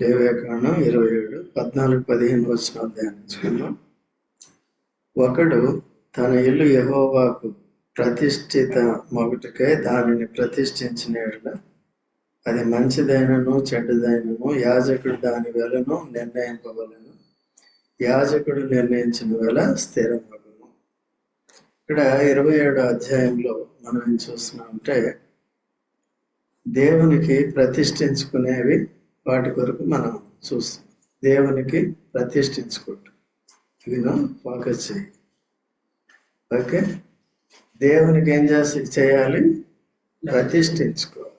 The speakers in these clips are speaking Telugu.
లేవ్యాకాండం ఇరవై ఏడు పద్నాలుగు పదిహేను వచ్చిన ధ్యానించుకున్నాం ఒకడు తన ఇల్లు యహోవాకు ప్రతిష్ఠిత మొగటికై దానిని ప్రతిష్ఠించిన అది మంచిదైనను చెడ్డదైనను యాజకుడు దాని వెలను నిర్ణయింపవలను. యాజకుడు నిర్ణయించిన వేళ స్థిరమగును. ఇక్కడ ఇరవై ఏడు అధ్యాయంలో మనం ఏం చూస్తున్నామంటే దేవునికి ప్రతిష్ఠించుకునేవి వాటి కొరకు మనం చూస్తాం. దేవునికి ప్రతిష్ఠించుకుంటాం. ఇది ఫోకస్ చేయి. ఓకే? దేవునికి ఏం చేసి చేయాలి? ప్రతిష్ఠించుకో.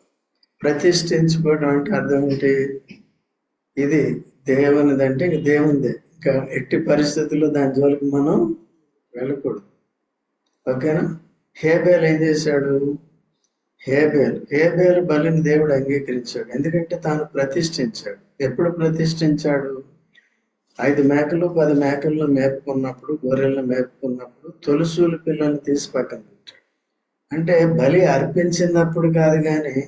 ప్రతిష్ఠించుకోవడం అంటే అర్థం ఏంటి? ఇది దేవునిది అంటే ఇంక దేవునిదే. ఇంకా ఎట్టి పరిస్థితుల్లో దాని జోలికి మనం వెళ్ళకూడదు. ఓకేనా? హేబేల్ ఏం చేశాడు? హేబేల్ హేబేల్ బలిని దేవుడు అంగీకరించాడు. ఎందుకంటే తాను ప్రతిష్ఠించాడు. ఎప్పుడు ప్రతిష్ఠించాడు? ఐదు మేకలు పది మేకలను మేపుకున్నప్పుడు గొర్రెలను మేపుకున్నప్పుడు తొలుసూలు పిల్లల్ని తీసి పక్కన పెట్టాడు. అంటే బలి అర్పించినప్పుడు కాదు కానీ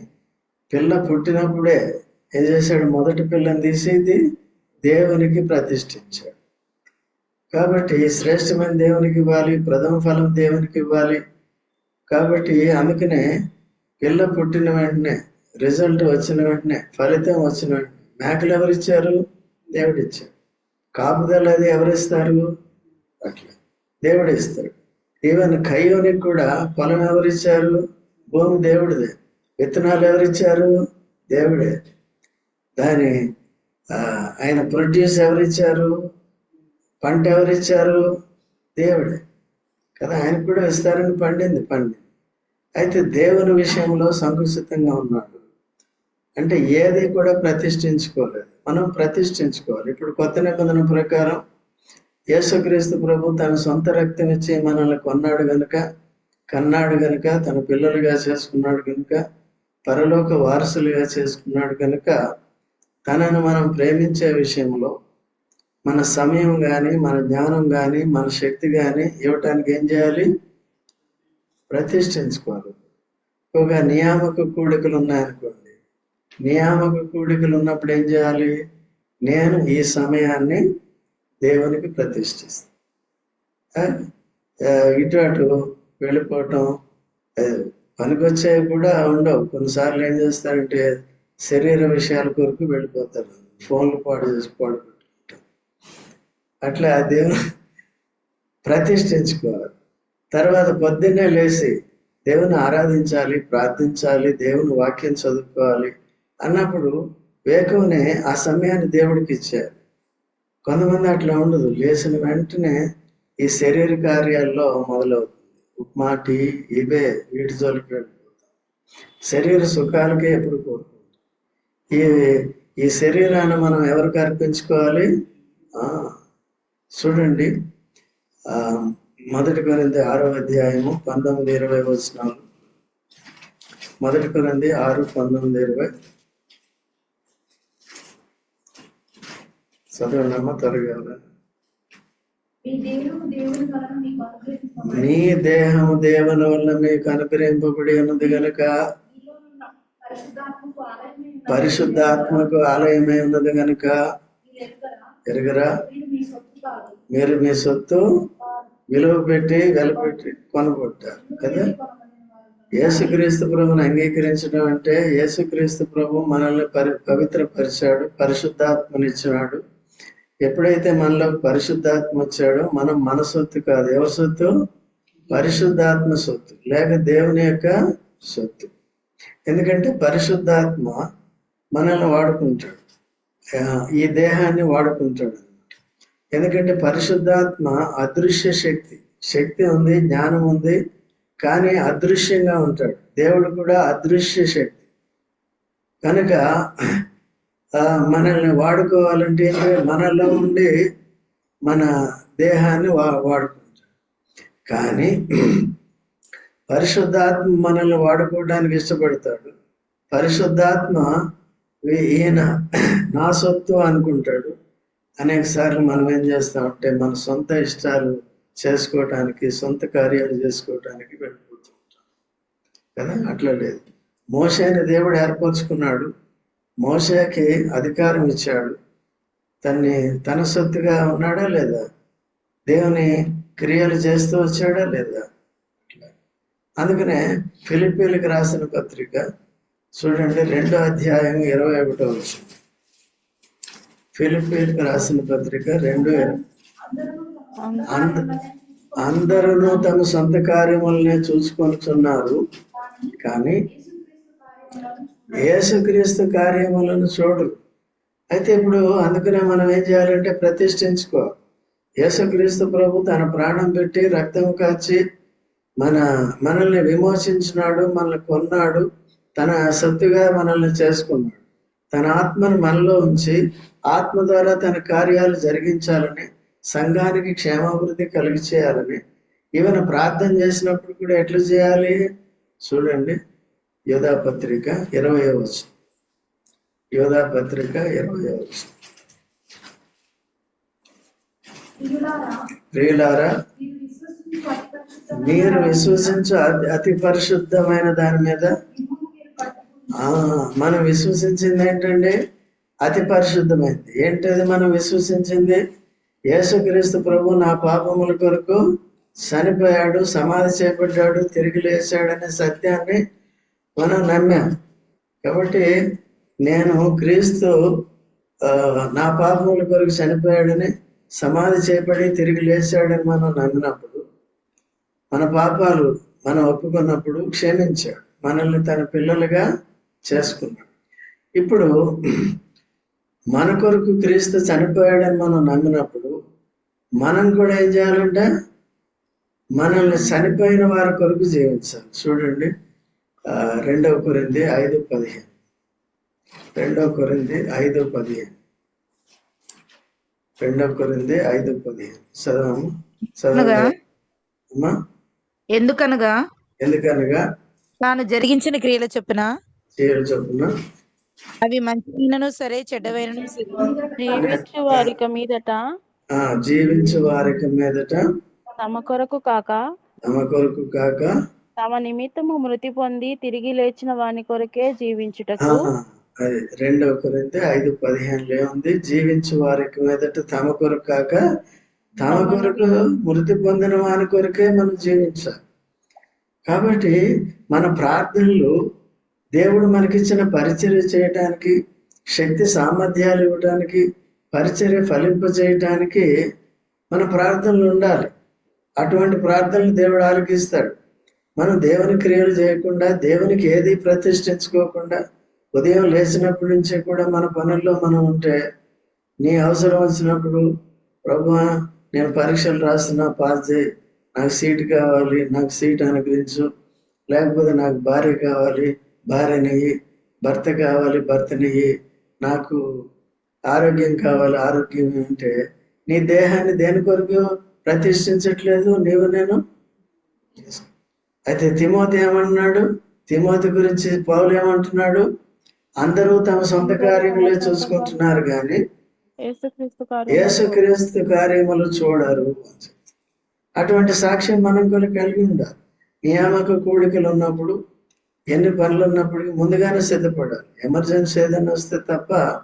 పిల్ల పుట్టినప్పుడే ఏం చేశాడు? మొదటి పిల్లని తీసేది దేవునికి ప్రతిష్ఠించాడు. కాబట్టి శ్రేష్టమైన దేవునికి ఇవ్వాలి ప్రథమ ఫలం దేవునికి ఇవ్వాలి. కాబట్టి అందుకనే పిల్ల పుట్టిన వెంటనే రిజల్ట్ వచ్చిన వెంటనే ఫలితం వచ్చిన వెంటనే మేకలు ఎవరిచ్చారు? దేవుడు ఇచ్చాడు కాపుదల అది ఎవరిస్తారు? అట్లా. దేవుడు ఇస్తాడు ఈవెన్ కయ్యోనికి కూడా పొలం ఎవరిచ్చారు? భూమి దేవుడిదే. విత్తనాలు ఎవరిచ్చారు? దేవుడే. దాని ఆయన ప్రొడ్యూస్ ఎవరిచ్చారు? పంట ఎవరిచ్చారు? దేవుడే. కదా ఆయన కూడా విస్తారంగా పండింది పండింది. అయితే దేవుని విషయంలో సంకుచితంగా ఉన్నాడు. అంటే ఏది కూడా ప్రతిష్ఠించుకోలేదు. మనం ప్రతిష్ఠించుకోవాలి. ఇప్పుడు కొత్త నిబంధన ప్రకారం యేసుక్రీస్తు ప్రభు తన సొంత రక్తం ఇచ్చి మనల్ని కొన్నాడు గనుక కన్నాడు గనుక తన పిల్లలుగా చేసుకున్నాడు గనుక పరలోక వారసులుగా చేసుకున్నాడు కనుక తనను మనం ప్రేమించే విషయంలో మన సమయం కానీ మన జ్ఞానం కానీ మన శక్తి కానీ ఇవ్వటానికి ఏం చేయాలి? ప్రతిష్ఠించుకోవాలి. ఒక నియామక కూడికలు ఉన్నాయనుకోండి. నియామక కూడికలు ఉన్నప్పుడు ఏం చేయాలి? నేను ఈ సమయాన్ని దేవునికి ప్రతిష్ఠిస్తాను ఇటు అటు వెళ్ళిపోవటం పనికొచ్చేవి కూడా ఉండవు. కొన్నిసార్లు ఏం చేస్తారంటే శరీర విషయాల కొరకు వెళ్ళిపోతారు. ఫోన్లు పాడు చేసి పాడుకుంటుంటారు. అట్లా దేవుని ప్రతిష్ఠించుకోవాలి. తర్వాత పొద్దున్నే లేచి దేవుని ఆరాధించాలి ప్రార్థించాలి దేవుని వాక్యం చదువుకోవాలి అన్నప్పుడు వేకువనే ఆ సమయాన్ని దేవుడికి ఇచ్చారు. కొంతమంది అట్లా ఉండదు. లేచిన వెంటనే ఈ శరీర కార్యాల్లో మొదలవుతుంది. ఉప్మా టీ ఇవే వీటి జోలికి వెళ్ళిపోతాం. శరీర సుఖాలకే ఎప్పుడు కోరుకుంటాం ఈ ఈ శరీరాన్ని మనం ఎవరికి అర్పించుకోవాలి? చూడండి. మొదటి కొరింది ఆరో అధ్యాయము పంతొమ్మిది ఇరవై వచనాలు. మొదటి కొరింది ఆరు పంతొమ్మిది ఇరవై. చదవండమ్మా త్వరగా. మీ దేహము దేవుని వలన మీకు అనుగ్రహించబడి నీ దేహము దేవుని వల్ల మీకు అనుగ్రహింపబడి ఉన్నది గనుక పరిశుద్ధాత్మకు ఆలయమై ఉన్నది. గనుక? ఎరుగరా? మీరు మీ సొత్తు విలువ పెట్టి వెలపెట్టి కొనగొట్టారు కదా? యేసుక్రీస్తు ప్రభుని అంగీకరించడం అంటే యేసుక్రీస్తు ప్రభు మనల్ని పరి పవిత్రపరిచాడు పరిశుద్ధాత్మనిచ్చాడు. ఎప్పుడైతే మనలో పరిశుద్ధాత్మ వచ్చాడో మనం మన సొత్తు కాదు. ఎవరి సొత్తు? పరిశుద్ధాత్మ సొత్తు లేక దేవుని యొక్క సొత్తు. ఎందుకంటే పరిశుద్ధాత్మ మనల్ని వాడుకుంటాడు. ఈ దేహాన్ని వాడుకుంటాడు. ఎందుకంటే పరిశుద్ధాత్మ అదృశ్య శక్తి. శక్తి ఉంది జ్ఞానం ఉంది కానీ అదృశ్యంగా ఉంటాడు. దేవుడు కూడా అదృశ్య శక్తి. కనుక మనల్ని వాడుకోవాలంటే మనలో ఉండి మన దేహాన్ని వా వాడుకుంటాడు. కానీ పరిశుద్ధాత్మ మనల్ని వాడుకోవడానికి ఇష్టపడతాడు. పరిశుద్ధాత్మ ఈయన నా సొత్తు అనుకుంటాడు. అనేక సార్లు మనం ఏం చేస్తామంటే మన సొంత ఇష్టాలు చేసుకోవటానికి సొంత కార్యాలు చేసుకోవటానికి వెళ్ళిపోతూ ఉంటాం. కదా? అట్లా లేదు. మోషేని దేవుడు ఏర్పరచుకున్నాడు. మోషకి అధికారం ఇచ్చాడు. తన్ని తన సొత్తుగా ఉన్నాడా లేదా? దేవుని క్రియలు చేస్తూ వచ్చాడా లేదా? అందుకనే ఫిలిపీలకు రాసిన పత్రిక చూడండి రెండో అధ్యాయం ఇరవై ఒకటో వచ్చింది ఫిలిపీలకు రాసిన పత్రిక రెండు. అందరూ తమ సొంత కార్యములనే చూసుకొనుచున్నారు. కానీ యేసుక్రీస్తు కార్యములను చూడు. అయితే ఇప్పుడు అందుకనే మనం ఏం చేయాలంటే ప్రతిష్ఠించుకో. యేసుక్రీస్తు ప్రభు తన ప్రాణం పెట్టి రక్తం కాచి మన మనల్ని విమోచించినాడు మనల్ని కొన్నాడు తన సొత్తుగా మనల్ని చేసుకున్నాడు. తన ఆత్మను మనలో ఉంచి ఆత్మ ద్వారా తన కార్యాలు జరిగించాలని సంఘానికి క్షేమాభివృద్ధి కలిగి చేయాలని ఈవెన్ ప్రార్థన చేసినప్పుడు కూడా ఎట్లా చేయాలి? చూడండి. యోధా పత్రిక ఇరవై వచ్చు యోధా పత్రిక ఇరవై వచ్చు ప్రియులారా, మీరు విశ్వసించు అతి పరిశుద్ధమైన దాని మీద మిమ్మును మీరు పట్టుకుని ఆ మనం విశ్వసించింది ఏంటండి? అతి పరిశుద్ధమైంది ఏంటది మనం విశ్వసించింది? యేసుక్రీస్తు ప్రభు నా పాపముల కొరకు చనిపోయాడు సమాధి చేపట్టాడు తిరిగి లేచాడనే సత్యాన్ని మనం నమ్మాం. కాబట్టి నేను క్రీస్తు నా పాపముల కొరకు చనిపోయాడని సమాధి చేపడి తిరిగి లేచాడని మనం నమ్మినప్పుడు మన పాపాలు మనం ఒప్పుకున్నప్పుడు క్షమించాడు. మనల్ని తన పిల్లలుగా చేసుకున్నాడు ఇప్పుడు మన కొరకు క్రీస్తు చనిపోయాడని మనం నమ్మినప్పుడు మనం కూడా ఏం చేయాలంటే మనల్ని చనిపోయిన వారి కొరకు జీవించాలి. చూడండి రెండవ కొరింది ఐదు పదిహేను. రెండవ కొరింది ఐదు పదిహేను. రెండవ కొరింది ఐదు పదిహేను. చదవము చదవము. అనగా అమ్మా? ఎందుకనగా? ఎందుకనగా? తాను జరిగించిన క్రియల చొప్పున? చొప్పున. అవి మంచినను సరే చెడ్డవైనను జీవించు వారిక మీదట. జీవించు వారికి మీదట. తమ కొరకు కాక. తమ కొరకు కాక. తమ నిమిత్తము మృతి పొంది తిరిగి లేచిన వాని కొరకే జీవించుటకు. అది రెండవ కొరింత ఐదు పదిహేనులో ఉంది. జీవించు వారికి మీదట తమ కొరకు కాక తమ కొరకు మృతి పొందిన వాని కొరకే మనం జీవించాలి. కాబట్టి మన ప్రార్థనలు దేవుడు మనకిచ్చిన పరిచర్య చేయటానికి శక్తి సామర్థ్యాలు ఇవ్వడానికి పరిచర్య ఫలింపజేయటానికి మన ప్రార్థనలు ఉండాలి. అటువంటి ప్రార్థనలు దేవుడు ఆలకిస్తాడు. మనం దేవుని క్రియలు చేయకుండా దేవునికి ఏది ప్రతిష్ఠించుకోకుండా ఉదయం లేచినప్పటి నుంచి కూడా మన పనుల్లో మనం ఉంటే నీ అవసరం వచ్చినప్పుడు ప్రభు నేను పరీక్షలు రాస్తున్నా పాస్ చేయి. నాకు సీట్ కావాలి నాకు సీట్ అనుగ్రహించు. లేకపోతే నాకు భార్య కావాలి. భార్యనియ్యి భర్త కావాలి భర్తనియ్యి నాకు ఆరోగ్యం కావాలి ఆరోగ్యం అంటే నీ దేహాన్ని దేని కొరకు ప్రతిష్ఠించట్లేదు నీవు నేను? అయితే తిమోతి ఏమంటున్నాడు తిమోతి గురించి పౌలు ఏమంటున్నాడు? అందరూ తమ సొంత కార్యములే చూసుకుంటున్నారు కానీ యేసుక్రీస్తు కార్యములు చూడరు అటువంటి సాక్ష్యం మనం కూడా కలిగి ఉండాలి. నియామక కూడికలు ఉన్నప్పుడు ఎన్ని పనులు ఉన్నప్పటికీ ముందుగానే సిద్ధపడాలి. ఎమర్జెన్సీ ఏదైనా వస్తే తప్ప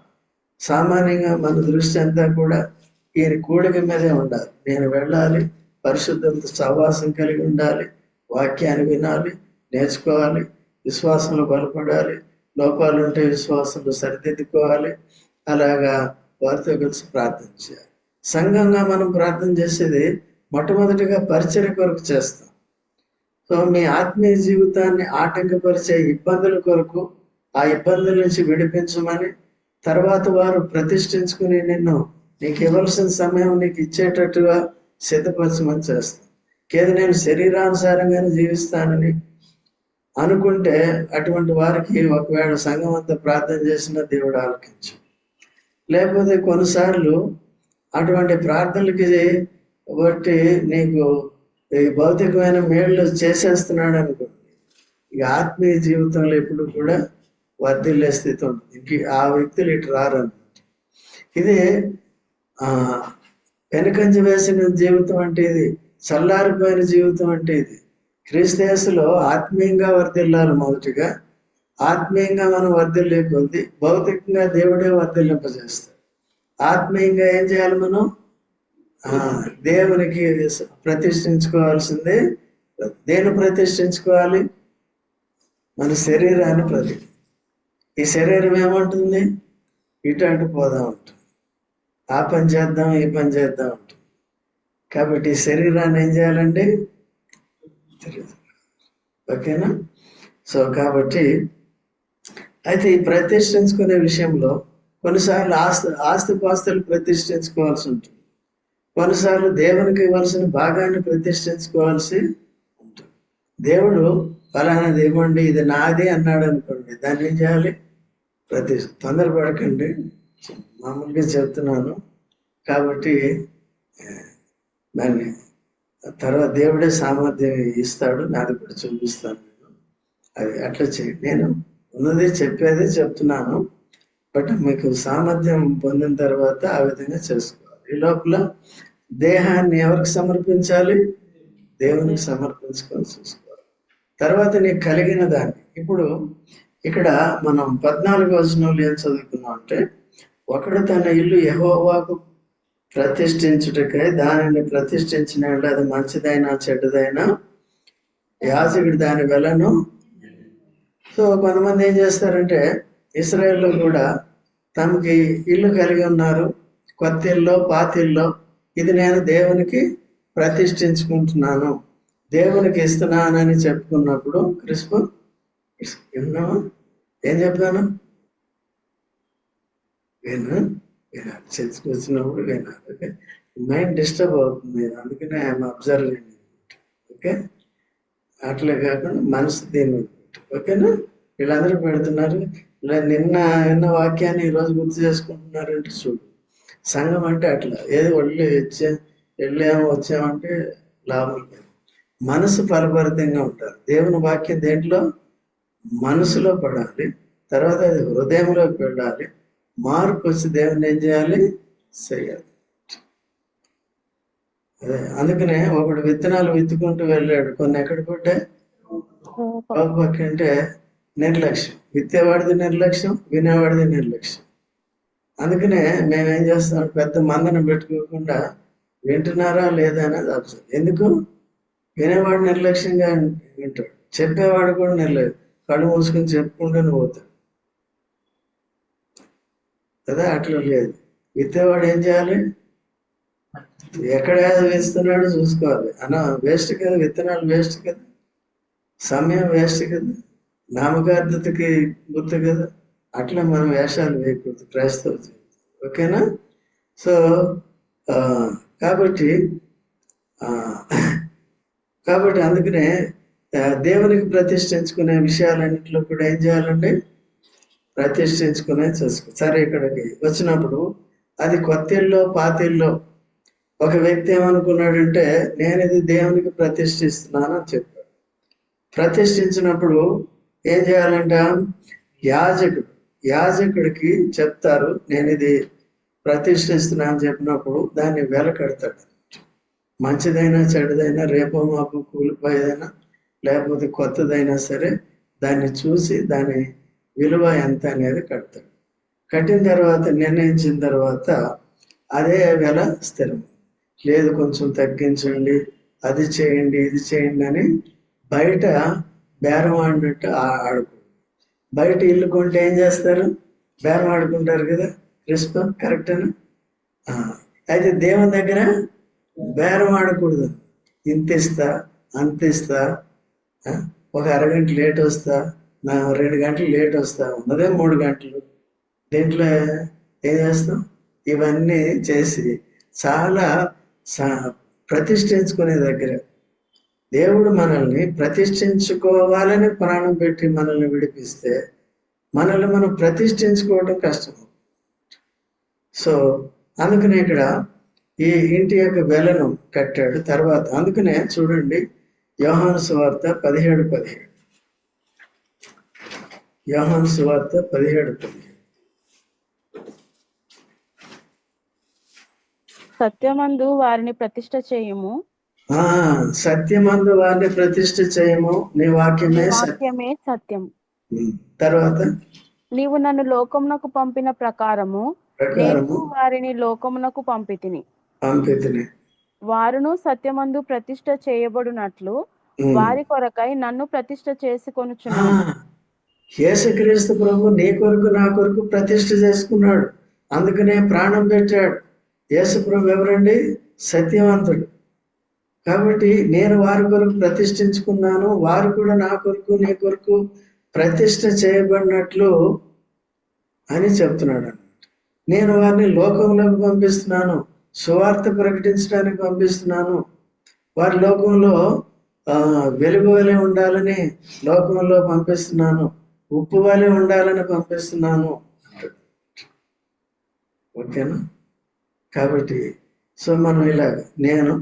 సామాన్యంగా మన దృష్టి అంతా కూడా ఈయన కూడిక మీదే ఉండాలి. నేను వెళ్ళాలి పరిశుద్ధంతో సహవాసం కలిగి ఉండాలి వాక్యాన్ని వినాలి నేర్చుకోవాలి విశ్వాసంలో బలపడాలి లోపాలు ఉంటే విశ్వాసంలో సరిదిద్దుకోవాలి అలాగా వారితో కలిసి ప్రార్థన చేయాలి. సంఘంగా మనం ప్రార్థన చేసేది మొట్టమొదటిగా పరిచయ కొరకు చేస్తాం. సో మీ ఆత్మీయ జీవితాన్ని ఆటంకపరిచే ఇబ్బందుల కొరకు ఆ ఇబ్బందుల నుంచి విడిపించమని తర్వాత వారు ప్రతిష్ఠించుకుని నిన్ను నీకు ఇవ్వాల్సిన సమయం నీకు ఇచ్చేటట్టుగా సిద్ధపరచమని చేస్తాం. కేది నేను శరీరానుసారంగానే జీవిస్తానని అనుకుంటే అటువంటి వారికి ఒకవేళ సంఘం అంతా ప్రార్థన చేసిన దేవుడు ఆలకించు లేకపోతే కొన్నిసార్లు అటువంటి ప్రార్థనలకి బట్టి నీకు ఈ భౌతికమైన మేళ్ళు చేసేస్తున్నాడు అనుకోండి ఇక ఆత్మీయ జీవితంలో ఎప్పుడు కూడా వర్ధిల్లే స్థితి ఉంటుంది. ఇంక ఆ వ్యక్తులు ఇటు రారన్నమాట ఇది ఆ వేసిన జీవితం అంటే ఇది చల్లారిపోయిన జీవితం అంటే ఇది. క్రీస్తేసులో ఆత్మీయంగా వర్ధిల్లాలి మొదటిగా. ఆత్మీయంగా మనం వర్ధిల్లే కొద్ది భౌతికంగా దేవుడే వర్ధిల్లింపజేస్తాడు. ఆత్మీయంగా ఏం చేయాలి మనం? దేవునికి ప్రతిష్ఠించుకోవాల్సిందే. దేని ప్రతిష్ఠించుకోవాలి? మన శరీరాన్ని ప్రతి. ఈ శరీరం ఏమంటుంది? ఇటు అటు పోదాం ఉంటుంది. ఆ పని చేద్దాం ఈ పని చేద్దాం ఉంటుంది. కాబట్టి ఈ శరీరాన్ని ఏం చేయాలండి? ఓకేనా? సో కాబట్టి అయితే ఈ ప్రతిష్ఠించుకునే విషయంలో కొన్నిసార్లు ఆస్తి ఆస్తిపాస్తులు ప్రతిష్ఠించుకోవాల్సి ఉంటుంది. కొన్నిసార్లు దేవునికి ఇవ్వాల్సిన భాగాన్ని ప్రతిష్ఠించుకోవాల్సి ఉంటుంది. దేవుడు ఫలానాది ఇవ్వండి ఇది నాది అన్నాడు అనుకోండి దాన్ని ఏం చేయాలి? ప్రతి తొందరపడకండి. మామూలుగా చెప్తున్నాను. కాబట్టి దాన్ని తర్వాత దేవుడే సామర్థ్యం ఇస్తాడు నాది కూడా చూపిస్తాను నేను. అది అట్లా చేయండి నేను ఉన్నది చెప్పేది చెప్తున్నాను. బట్ మీకు సామర్థ్యం పొందిన తర్వాత ఆ విధంగా చేసుకోవాలి. ఈ లోపల దేహాన్ని ఎవరికి సమర్పించాలి? దేవునికి సమర్పించుకొని చూసుకోవాలి. తర్వాత నీకు కలిగిన దాన్ని. ఇప్పుడు ఇక్కడ మనం పద్నాలుగు వచనంలో ఏం చదువుకున్నాం అంటే ఒకడు తన ఇల్లు యహోవాకు ప్రతిష్ఠించుటకై దానిని ప్రతిష్ఠించిన అది మంచిదైనా చెడ్డదైనా యాజకుడు దాని వెలను సో కొంతమంది ఏం చేస్తారంటే ఇస్రాయేల్లో కూడా తమకి ఇల్లు కలిగి ఉన్నారు. కొత్త ఇల్లు పాత ఇల్లు ఇది నేను దేవునికి ప్రతిష్ఠించుకుంటున్నాను. దేవునికి ఇస్తున్నానని చెప్పుకున్నప్పుడు క్రిస్పు విన్నావా ఏం చెప్పాను? వినా వినాలి చర్చకు వచ్చినప్పుడు వినాలి ఓకే? మైండ్ డిస్టర్బ్ అవుతుంది. అందుకనే ఐఎమ్ అబ్జర్వింగ్ ఓకే? అట్లే కాకుండా మనసు దీన్ని ఓకేనా? వీళ్ళందరూ పెడుతున్నారు. ఇలా నిన్న నిన్న వాక్యాన్ని ఈరోజు గుర్తు చేసుకుంటున్నారంటే చూడు. సంఘం అంటే అట్లా. ఏది ఒళ్ళు వచ్చే వెళ్ళాము వచ్చామంటే లాభం లేదు. మనసు ఫలభరితంగా ఉంటారు. దేవుని వాక్యం దేంట్లో? మనసులో పడాలి. తర్వాత అది హృదయంలోకి వెళ్ళాలి. మార్పు వచ్చి దేవుని ఏం చేయాలి? చేయాలి. అదే అందుకనే ఒకడు విత్తనాలు విత్తుకుంటూ వెళ్ళాడు. కొన్ని ఎక్కడ పడ్డాయి పక్క అంటే నిర్లక్ష్యం. విత్తేవాడిది నిర్లక్ష్యం వినేవాడిది నిర్లక్ష్యం. అందుకనే మేమేం చేస్తాం పెద్ద మందను పెట్టుకోకుండా వింటున్నారా లేదా అనేది అబ్జర్వ్ ఎందుకు? వినేవాడు నిర్లక్ష్యంగా వింటాడు. చెప్పేవాడు కూడా నిర్లక్ష్యం. కళ్ళు మూసుకొని చెప్పుకుంటూనే పోతాడు. కదా అట్లా లేదు. విత్తేవాడు ఏం చేయాలి? ఎక్కడ వేస్తున్నాడో చూసుకోవాలి. అన్న వేస్ట్ కదా విత్తనాలు వేస్ట్ కదా. సమయం వేస్ట్ కదా. నామకార్థతకి గుర్తు కదా. అట్లా మనం వేషాలు వేయకూడదు క్రైస్తవ జీవితం. ఓకేనా? సో కాబట్టి కాబట్టి అందుకనే దేవునికి ప్రతిష్ఠించుకునే విషయాలన్నింటిలో కూడా ఏం చేయాలండి? ప్రతిష్ఠించుకునే చూసుకో సరే ఇక్కడికి వచ్చినప్పుడు అది కొత్త ఇల్లో పాత ఇల్లో ఒక వ్యక్తి ఏమనుకున్నాడంటే నేను ఇది దేవునికి ప్రతిష్ఠిస్తున్నాను అని చెప్పాడు. ప్రతిష్ఠించినప్పుడు ఏం చేయాలంట? యాజకుడు. యాజకుడికి చెప్తారు నేను ఇది ప్రతిష్ఠిస్తున్నా అని చెప్పినప్పుడు దాన్ని వెలకడతాడు మంచిదైనా చెడుదైనా రేపో మాపు కూలిపోయేదైనా లేకపోతే కొత్తదైనా సరే దాన్ని చూసి దాని విలువ ఎంత అనేది కడతాడు. కట్టిన తర్వాత నిర్ణయించిన తర్వాత అదే వెల స్థిరం. లేదు కొంచెం తగ్గించండి అది చేయండి ఇది చేయండి అని బయట బేరం ఆడినట్టు ఆ- బయట ఇల్లు కొంటే ఏం చేస్తారు? బేరం ఆడుకుంటారు కదా? క్రిస్ప కరెక్టేనా అయితే దేవుని దగ్గర బేరం ఆడకూడదు. ఇంత ఇస్తా అంత ఇస్తా ఒక అరగంట లేట్ వస్తా నా రెండు గంటలు లేట్ వస్తా ఉన్నదే మూడు గంటలు. దీంట్లో ఏం చేస్తాం? ఇవన్నీ చేసి చాలా సా- ప్రతిష్ఠించుకునే దగ్గర దేవుడు మనల్ని ప్రతిష్ఠించుకోవాలని ప్రాణం పెట్టి మనల్ని విడిపిస్తే మనల్ని మనం ప్రతిష్ఠించుకోవడం కష్టం. సో అందుకనే ఇక్కడ ఈ ఇంటి యొక్క వెలను కట్టాడు. తర్వాత అందుకనే చూడండి యోహాను సువార్త పదిహేడు పదిహేడు. యోహాను సువార్త పదిహేడు పదిహేడు. సత్యమందు వారిని ప్రతిష్ట చేయము. సత్యమందు వారిని ప్రతిష్ఠ చేయము నీ వాక్యమే సత్యం. వాక్యమే సత్యం. తర్వాత? నీవు నన్ను లోకమునకు పంపిన ప్రకారము నేను వారిని లోకమునకు పంపితిని. పంపితిని. వారును సత్యమందు ప్రతిష్ట చేయబడినట్లు. వారి కొరకై నన్ను ప్రతిష్ట ఆ, చేసుకొనుచున్నాను యేసుక్రీస్తు ప్రభు నీ కొరకు నా కొరకు ప్రతిష్ఠ చేసుకున్నాడు. అందుకనే ప్రాణం పెట్టాడు. యేసు ప్రభు ఎవరండి? సత్యవంతుడు. కాబట్టి నేను వారి కొరకు ప్రతిష్ఠించుకున్నాను వారు కూడా నా కొరకు నీ కొరకు ప్రతిష్ఠ చేయబడినట్లు అని చెప్తున్నాడు అనమాట నేను వారిని లోకంలోకి పంపిస్తున్నాను సువార్త ప్రకటించడానికి పంపిస్తున్నాను. వారి లోకంలో వెలుగు వలె ఉండాలని లోకంలో పంపిస్తున్నాను ఉప్పు వలె ఉండాలని పంపిస్తున్నాను అంటాడు. ఓకేనా? కాబట్టి సో మనం ఇలాగ నేను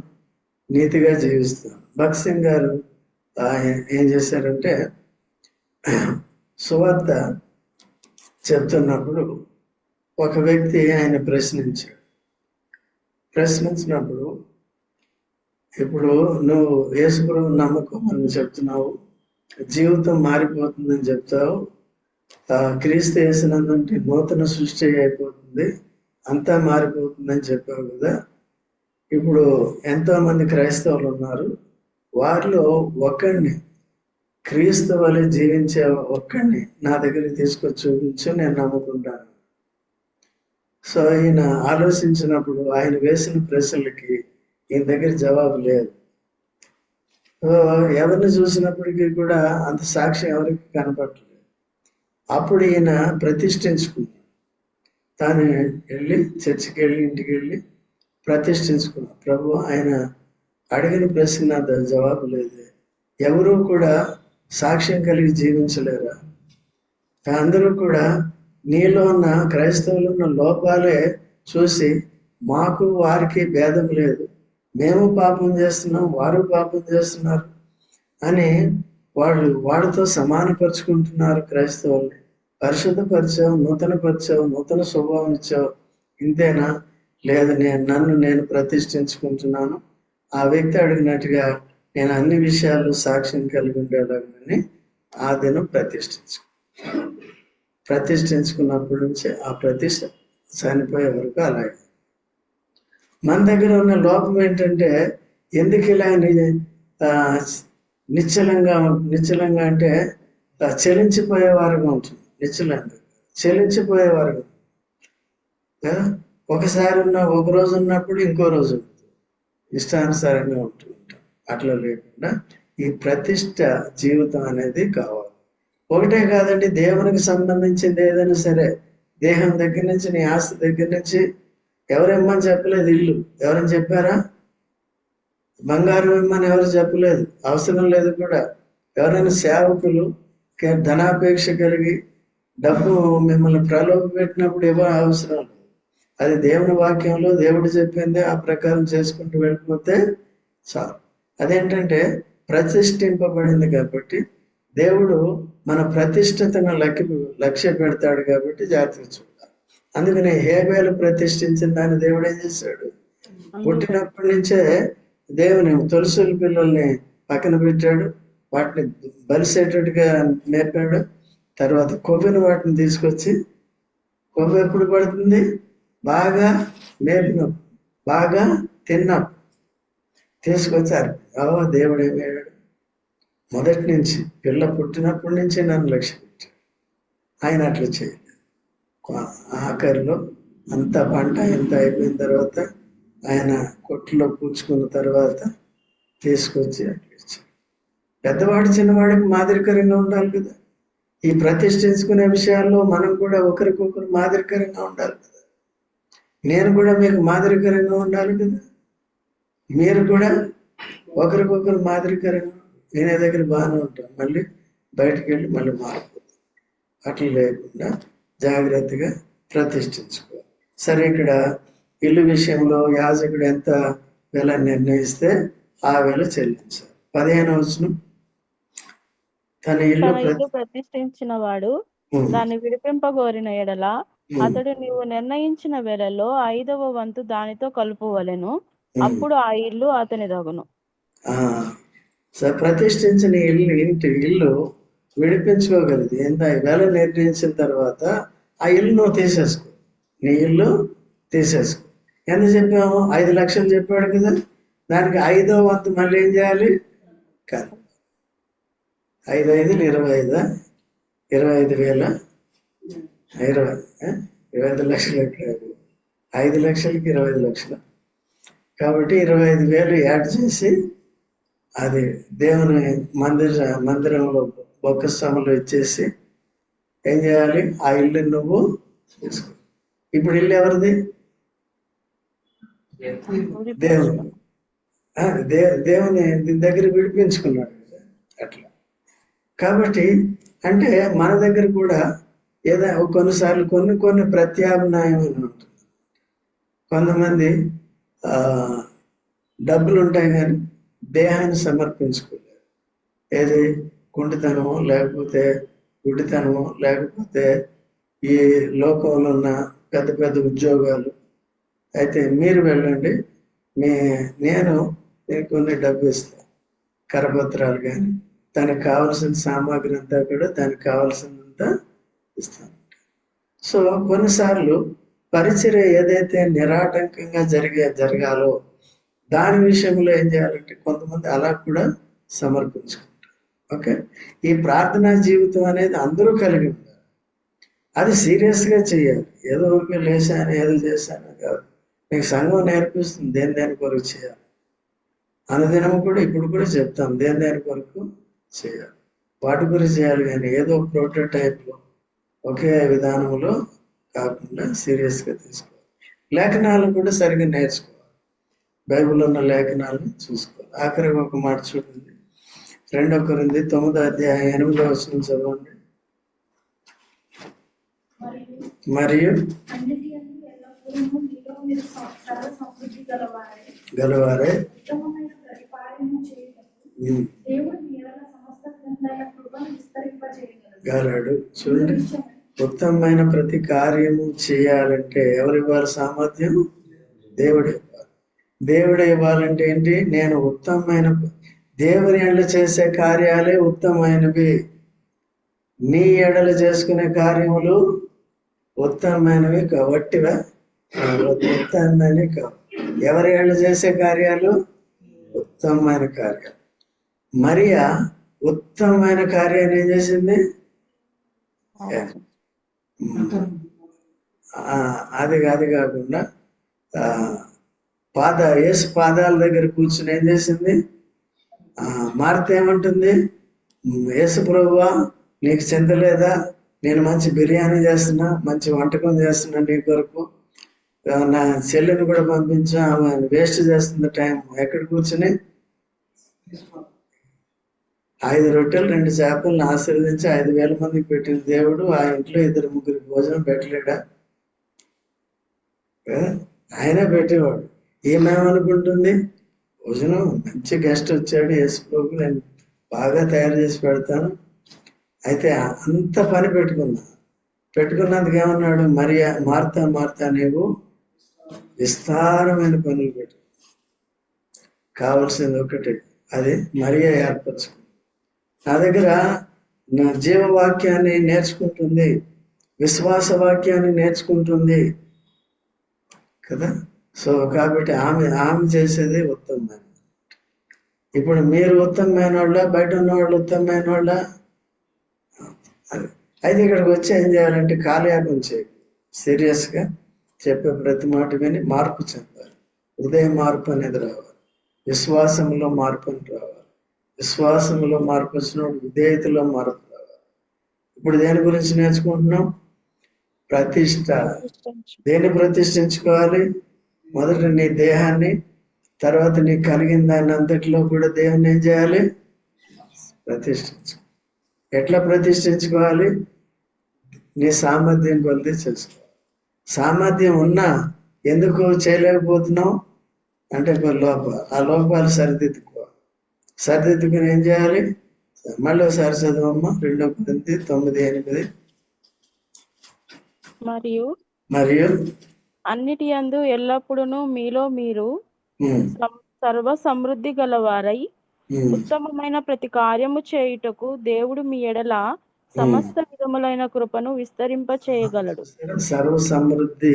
నీతిగా జీవిస్తాను. భగత్ సింగ్ గారు ఏం చేశారంటే సువార్త చెప్తున్నప్పుడు ఒక వ్యక్తి ఆయన ప్రశ్నించాడు. ప్రశ్నించినప్పుడు ఇప్పుడు నువ్వు యేసుప్రభు నమ్మకం అని చెప్తున్నావు జీవితం మారిపోతుందని చెప్తావు ఆ, క్రీస్తు వేసినందుంటే నూతన సృష్టి అయిపోతుంది అంతా మారిపోతుందని చెప్పావు కదా ఇప్పుడు ఎంతో మంది క్రైస్తవులు ఉన్నారు. వారిలో ఒక్కడిని క్రీస్తు వలె జీవించే ఒక్కడిని నా దగ్గరికి తీసుకొచ్చి చూపించు నేను నమ్ముకుంటాను. సో ఆయన ఆలోచించినప్పుడు ఆయన వేసిన ప్రశ్నలకి ఈయన దగ్గర జవాబు లేదు. సో ఎవరిని చూసినప్పటికీ కూడా అంత సాక్ష్యం ఎవరికి కనపడలేదు. అప్పుడు ఈయన ప్రతిష్ఠించుకున్నాడు తాను వెళ్ళి చర్చికి వెళ్ళి ఇంటికి వెళ్ళి ప్రతిష్ఠించుకున్నాడు ప్రభు ఆయన అడిగిన ప్రశ్న దాని జవాబు లేదు. ఎవరూ కూడా సాక్ష్యం కలిగి జీవించలేరా? అందరూ కూడా నీలో ఉన్న క్రైస్తవులు ఉన్న లోపాలే చూసి మాకు వారికి భేదం లేదు. మేము పాపం చేస్తున్నాం వారు పాపం చేస్తున్నారు అని వాళ్ళు వాడితో సమానపరుచుకుంటున్నారు క్రైస్తవుల్ని. పరిశుద్ధపరిచావు నూతన పరిచావు నూతన స్వభావం ఇచ్చావు. ఇంతేనా? లేదు నేను నన్ను నేను ప్రతిష్ఠించుకుంటున్నాను. ఆ వ్యక్తి అడిగినట్టుగా నేను అన్ని విషయాలు సాక్ష్యం కలిగి ఉండేలాగని ఆ దినం ప్రతిష్ఠించు ప్రతిష్ఠించుకున్నప్పటి నుంచి ఆ ప్రతిష్ట చనిపోయే వరకు అలాగే. మన దగ్గర ఉన్న లోపం ఏంటంటే ఎందుకు ఇలా నిశ్చలంగా నిశ్చలంగా అంటే చెలించిపోయే వారుగా ఉంటుంది. నిశ్చలంగా. చలించిపోయేవారుగా కదా? ఒకసారి ఉన్న ఒక రోజు ఉన్నప్పుడు ఇంకో రోజు ఉంటుంది. ఇష్టానుసారంగా ఉంటూ ఉంటాం. అట్లా లేకుండా ఈ ప్రతిష్ట జీవితం అనేది కావాలి. ఒకటే కాదండి దేవునికి సంబంధించింది ఏదైనా సరే దేహం దగ్గర నుంచి నీ ఆస్తి దగ్గర నుంచి ఎవరేమ్మని చెప్పలేదు ఇల్లు. ఎవరని చెప్పారా? బంగారం ఇమ్మని ఎవరు చెప్పలేదు. అవసరం లేదు కూడా. ఎవరైనా సేవకులు ధనాపేక్ష కలిగి డబ్బు మిమ్మల్ని ప్రలోభ పెట్టినప్పుడు ఇవ్వ అవసరం అది దేవుని వాక్యంలో దేవుడు చెప్పింది ఆ ప్రకారం చేసుకుంటూ వెళ్ళిపోతే చాలు. అదేంటంటే ప్రతిష్ఠింపబడింది కాబట్టి దేవుడు మన ప్రతిష్టతను లక్ష్య లక్ష్య పెడతాడు కాబట్టి జాగ్రత్తగా చూడాలి. అందుకనే హేబేలు ప్రతిష్ఠించిన దాన్ని దేవుడు ఏం చేశాడు? పుట్టినప్పటి నుంచే దేవుని తులసుల పిల్లల్ని పక్కన పెట్టాడు వాటిని బలిసేటట్టుగా నేర్పాడు తర్వాత కొవ్వెను వాటిని తీసుకొచ్చి కొవ్వు ఎప్పుడు పడుతుంది? బాగా మేపినప్పుడు బాగా తిన్నప్పుడు తీసుకొచ్చారు. ఓ దేవుడు ఏమయ్యాడు మొదటి నుంచి పిల్ల పుట్టినప్పటి నుంచి నన్ను లక్ష్య పెట్టాడు ఆయన అట్లా చేయలేదు. ఆఖరిలో అంత పంట ఎంత అయిపోయిన తర్వాత ఆయన కొట్టులో పూడ్చుకున్న తర్వాత తీసుకొచ్చి అట్లా ఇచ్చాడు. పెద్దవాడు చిన్నవాడికి మాదిరికరంగా ఉండాలి కదా. ఈ ప్రతిష్ఠించుకునే విషయాల్లో మనం కూడా ఒకరికొకరు మాదిరికరంగా ఉండాలి కదా. నేను కూడా మీకు మాదిరికరంగా ఉండాలి కదా? మీరు కూడా ఒకరికొకరు మాదిరికరంగా నేనే దగ్గర బాగానే ఉంటాను. మళ్ళీ బయటికి వెళ్ళి మళ్ళీ మారిపోతాం అట్లా లేకుండా జాగ్రత్తగా ప్రతిష్ఠించుకోవాలి సరే ఇక్కడ ఇల్లు విషయంలో యాజకుడు ఎంత వెల నిర్ణయిస్తే ఆ వెల చెల్లించాలి. పదిహేను వచ్చిన తన ఇల్లు ప్రతిష్ఠించిన వాడు దాన్ని విడిపింపగోరిన ఎడల అతడు నీవు నిర్ణయించిన వేళలో ఐదవ వంతు దానితో కలుపువలెను. అప్పుడు ఆ ఇల్లు అతని దగును. ప్రతిష్ఠించిన ఇల్లు ఇంటి ఇల్లు విడిపించుకోగలదు ఎంత? వేల నిర్ణయించిన తర్వాత ఆ ఇల్లు నువ్వు తీసేసుకో. నీ ఇల్లు తీసేసుకో. ఎంత చెప్పాము? ఐదు లక్షలు చెప్పాడు కదా. దానికి ఐదో వంతు మళ్ళీ ఏం చేయాలి? కాదు. ఐదు ఐదులు ఇరవై ఐదా? ఇరవై ఐదు వేల? ఇరవై ఇరవై ఐదు లక్షలు ఐదు లక్షలకి ఇరవై ఐదు లక్షలు? కాబట్టి ఇరవై ఐదు వేలు యాడ్ చేసి అది దేవుని మందిర మందిరంలో బొక్కస్వాములు ఇచ్చేసి ఏం చేయాలి? ఆ ఇల్లు నువ్వు తీసుకో ఇప్పుడు ఇల్లు ఎవరిది? దేవుని. దే దేవుని దీని దగ్గర విడిపించుకున్నాడు అట్లా. కాబట్టి అంటే మన దగ్గర కూడా ఏదో కొన్నిసార్లు కొన్ని కొన్ని ప్రత్యామ్నాయం అని ఉంటుంది. కొంతమంది డబ్బులు ఉంటాయి కానీ దేహాన్ని సమర్పించుకోలేరు. ఏది? కుంటితనమో లేకపోతే గుడ్డితనము లేకపోతే ఈ లోకంలో ఉన్న పెద్ద పెద్ద ఉద్యోగాలు. అయితే మీరు వెళ్ళండి. మీ నేను కొన్ని డబ్బు ఇస్తాను కరపత్రాలు కానీ దానికి కావాల్సిన సామాగ్రి అంతా కూడా దానికి కావాల్సినంత ఇస్తాను సో కొన్నిసార్లు పరిచర్య ఏదైతే నిరాటంకంగా జరిగే జరగాలో దాని విషయంలో ఏం చేయాలంటే కొంతమంది అలా కూడా సమర్పించుకుంటారు. ఓకే? ఈ ప్రార్థనా జీవితం అనేది అందరూ కలిగి ఉండాలి. అది సీరియస్గా చేయాలి. ఏదో ఊరికే లేచాను ఏదో చేశాను కాదు. మీకు సంఘం నేర్పిస్తుంది దేని దేని కొరకు చేయాలి? అనుదినం కూడా ఇప్పుడు కూడా చెప్తాం దేని దేని కొరకు చేయాలి? వాటి గురించి చేయాలి కానీ ఏదో ప్రోటోటైప్లో ఒకే విధానంలో కాకుండా సీరియస్గా తీసుకోవాలి. లేఖనాలు కూడా సరిగ్గా నేర్చుకోవాలి. బైబిల్లో ఉన్న లేఖనాలను చూసుకోవాలి. ఆఖరికి ఒక మాట చూడండి. రెండో కొరింది తొమ్మిదో అధ్యాయం ఎనిమిదో వచ్చిన చదవండి. మరియు గలవారై గలడు. చూడండి. ఉత్తమమైన ప్రతి కార్యము చేయాలంటే ఎవరు ఇవ్వాలి సామర్థ్యం? దేవుడు ఇవ్వాలి. దేవుడు ఇవ్వాలంటే ఏంటి? నేను ఉత్తమమైన దేవుని ఎడల చేసే కార్యాలే ఉత్తమమైనవి. నీ ఎడలు చేసుకునే కార్యములు ఉత్తమమైనవి కాబట్టివా? ఉత్తమమైనవి కావు ఎవరి ఎడల చేసే కార్యాలు? ఉత్తమమైన కార్యాలు. మరియా ఉత్తమమైన కార్యాన్ని ఏం చేసింది? అది అది కాకుండా పాద యేసు పాదాల దగ్గర కూర్చుని ఏం చేసింది? మారితే ఏమంటుంది? యేసు ప్రభువా నీకు చెందలేదా? నేను మంచి బిర్యానీ చేస్తున్నా మంచి వంటకం చేస్తున్నా నీ కొరకు. నా చెల్లిని కూడా పంపించా వేస్ట్ చేస్తుంది టైం ఎక్కడ కూర్చుని? ఐదు రొట్టెలు రెండు చేపలను ఆశీర్వదించి ఐదు వేల మందికి పెట్టిన దేవుడు ఆ ఇంట్లో ఇద్దరు ముగ్గురు భోజనం పెట్టలేడా? ఆయనే పెట్టేవాడు. ఏమేమనుకుంటుంది భోజనం మంచి గెస్ట్ వచ్చాడు యేసుప్రభు నేను బాగా తయారు చేసి పెడతాను. అయితే అంత పని పెట్టుకున్నా. పెట్టుకున్నందుకు ఏమన్నాడు? మరి మార్తా మార్తా నీవు విస్తారమైన పనులు పెట్టు. కావాల్సింది ఒకటి అది మరియా ఏర్పరచుకుంది నా దగ్గర నా జీవవాక్యాన్ని నేర్చుకుంటుంది విశ్వాస వాక్యాన్ని నేర్చుకుంటుంది కదా? సో కాబట్టి ఆమె ఆమె చేసేది ఉత్తమమైన ఇప్పుడు మీరు ఉత్తమమైన వాళ్ళ బయట ఉన్న వాళ్ళు ఉత్తమమైన వాళ్ళ అయితే ఇక్కడికి వచ్చి ఏం చేయాలంటే కాలయాపం చేయాలి. సీరియస్గా చెప్పే ప్రతి మాట విని మార్పు చెందాలి. ఉదయం మార్పు అనేది రావాలి. విశ్వాసంలో మార్పు అని రావాలి. విశ్వాసంలో మార్పు వచ్చినప్పుడు విధేయతలో మార్పు ఇప్పుడు దేని గురించి నేర్చుకుంటున్నాం? ప్రతిష్ట. దేన్ని ప్రతిష్ఠించుకోవాలి? మొదట నీ దేహాన్ని తర్వాత నీకు కలిగిన దాన్ని అంతటిలో కూడా దేవుని ఏం చేయాలి? ప్రతిష్ఠించు. ఎట్లా ప్రతిష్ఠించుకోవాలి? నీ సామర్థ్యం కొలిది చేసుకోవాలి. సామర్థ్యం ఉన్నా ఎందుకు చేయలేకపోతున్నావు? అంటే కొన్ని లోపాలు ఆ లోపాలు సరిదిద్దుకోవాలి సరిదిద్దుకుని ఏం చేయాలి? మళ్ళీ ఒకసారి చదవమ్మా. రెండో పది తొమ్మిది ఎనిమిది. మరియు మరియు అన్నిటి యందు ఎల్లప్పుడూ మీలో మీరు సర్వ సమృద్ధి గలవారై. ఉత్తమమైన ప్రతి కార్యము చేయుటకు దేవుడు మీ ఎడల సమస్త విధములైన కృపను విస్తరింప చేయగలడు. సర్వ సమృద్ధి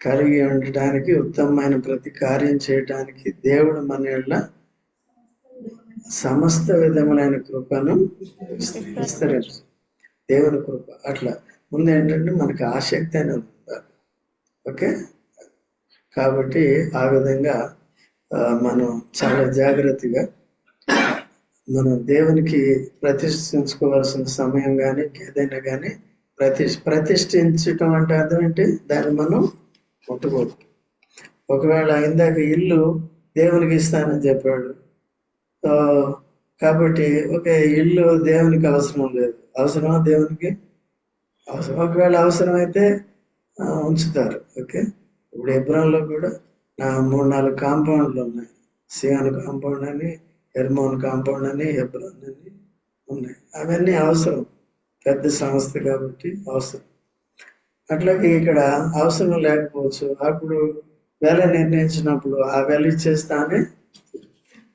కలిగి ఉండటానికి ఉత్తమమైన ప్రతి కార్యం చేయటానికి దేవుడు మన సమస్త విధములైన కృపను విస్తరించు దేవుని కృప. అట్లా. ముందు ఏంటంటే మనకి ఆసక్తి అనేది ఉండాలి. ఓకే? కాబట్టి ఆ విధంగా మనం చాలా జాగ్రత్తగా మనం దేవునికి ప్రతిష్ఠించుకోవాల్సిన సమయం కానీ ఏదైనా కానీ ప్రతి ప్రతిష్ఠించటం అంటే అర్థం ఏంటి? దాన్ని మనం ముట్టుకోవద్దు ఒకవేళ ఇందాక ఇల్లు దేవునికి ఇస్తానని చెప్పాడు. కాబట్టి ఓకే ఇల్లు దేవునికి అవసరం లేదు. అవసరమా దేవునికి? అవసరం. ఒకవేళ అవసరమైతే ఉంచుతారు. ఓకే? ఇప్పుడు ఎబ్రాన్లో కూడా నా మూడు నాలుగు కాంపౌండ్లు ఉన్నాయి. సియాన్ కాంపౌండ్ అని హెర్మోన్ కాంపౌండ్ అని ఎబ్రాన్ అని ఉన్నాయి. అవన్నీ అవసరం. పెద్ద సంస్థ కాబట్టి అవసరం. అట్లాగే ఇక్కడ అవసరం లేకపోవచ్చు. అప్పుడు వెల నిర్ణయించినప్పుడు ఆ వెల ఇచ్చేస్తానే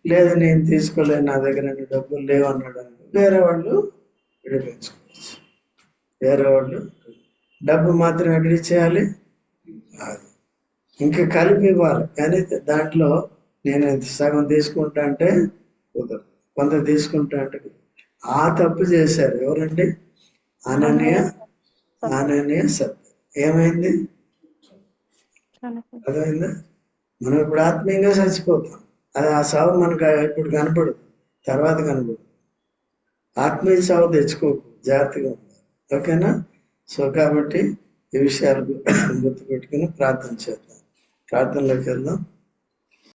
లేదు నేను తీసుకోలేను నా దగ్గర డబ్బులు లేవు అన్నాడు వేరే వాళ్ళు విడిపించుకోవచ్చు. వేరే వాళ్ళు డబ్బు మాత్రం ఎక్కడ ఇచ్చేయాలి? అది. ఇంకా కలిపి ఇవ్వాలి. కానీ దాంట్లో నేను సగం తీసుకుంటా అంటే కొంత తీసుకుంటా అంటే. ఆ తప్పు చేశారు ఎవరండి? అననీయ అననీయ సత్. ఏమైంది? అర్థమైందా? మనం ఇప్పుడు ఆత్మీయంగా చచ్చిపోతాం. అది ఆ సావు మనకు ఇప్పుడు కనపడదు. తర్వాత కనపడదు. ఆత్మీయ సావు తెచ్చుకోకు జాగ్రత్తగా ఓకేనా? సో కాబట్టి ఈ విషయాలు గుర్తుపెట్టుకుని ప్రార్థన చేద్దాం. ప్రార్థనలోకి వెళ్దాం.